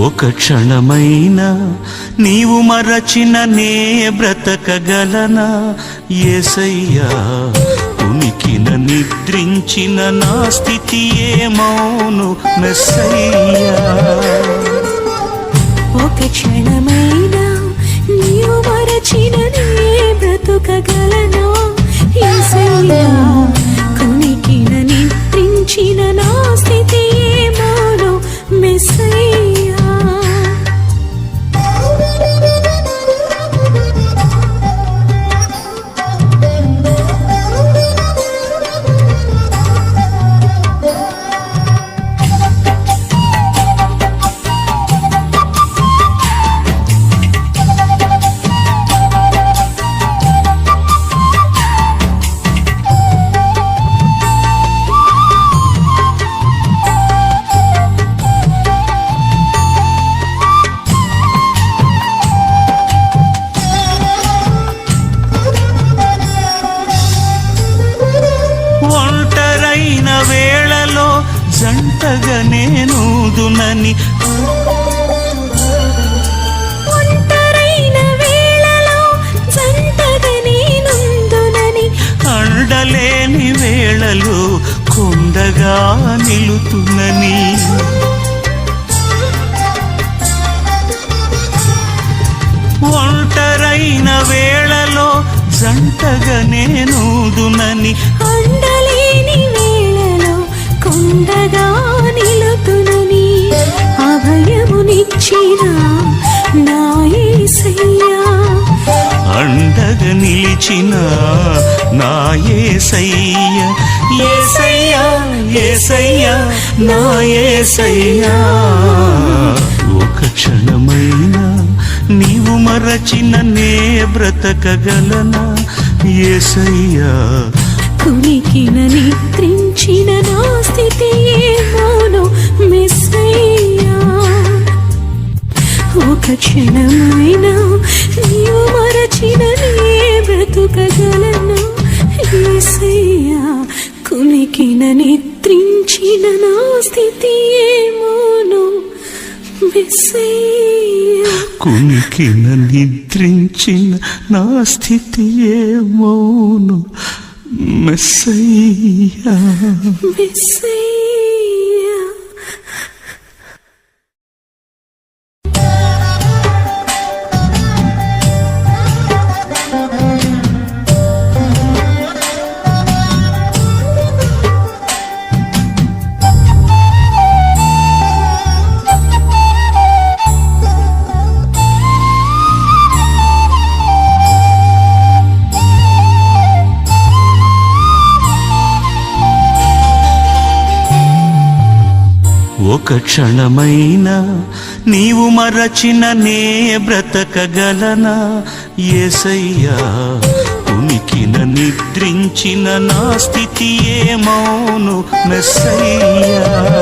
ఒక క్షణమైనా నీవు మరచిన నే బ్రతకగలనా? ఏసయ్యా ఉనికిన నిద్రించిన నా స్థితి ఏమౌను? మెస్సయ్యా. ఒక క్షణమైనా నీవు మరచిన నే బ్రతకగలనా? ఏసయ్యా ఉనికిన నిద్రించిన నా జంటగా నేనుదునని. అండలేని వేళలో కొండగా నిలుతున్నని ఒంటరైన వేళలో జంటగా నేనుదునని. కొండగా నిలుతునని అభయమునిచ్చిన నా యేసయ్యా అండగా నిలిచిన నా ఏసయ్య. ఏసయ్య ఏసయ్య ఒక క్షణమైనా నీవు మరచిన నే బ్రతకగలనా? ఏసయ్యా కునికిన నిద్రించిన నా స్థితి ఏమోను మెస్సయ్యా ఒక క్షణమైనా నీవు మరచిన నీ బ్రతుకగలను యేసయ్యా కునికిన నిద్రించిన నా స్థితి ఏమోను కునికిన నిద్రించిన నా స్థితి ఏమోను మెస్సయ్యా మెస్సయ్యా ఒక క్షణమైనా నీవు మరచిన నే బ్రతకగలనా? ఏసయ్యా ఉనికిన నిద్రించిన నా స్థితి ఏమౌను? మెస్సయ్యా.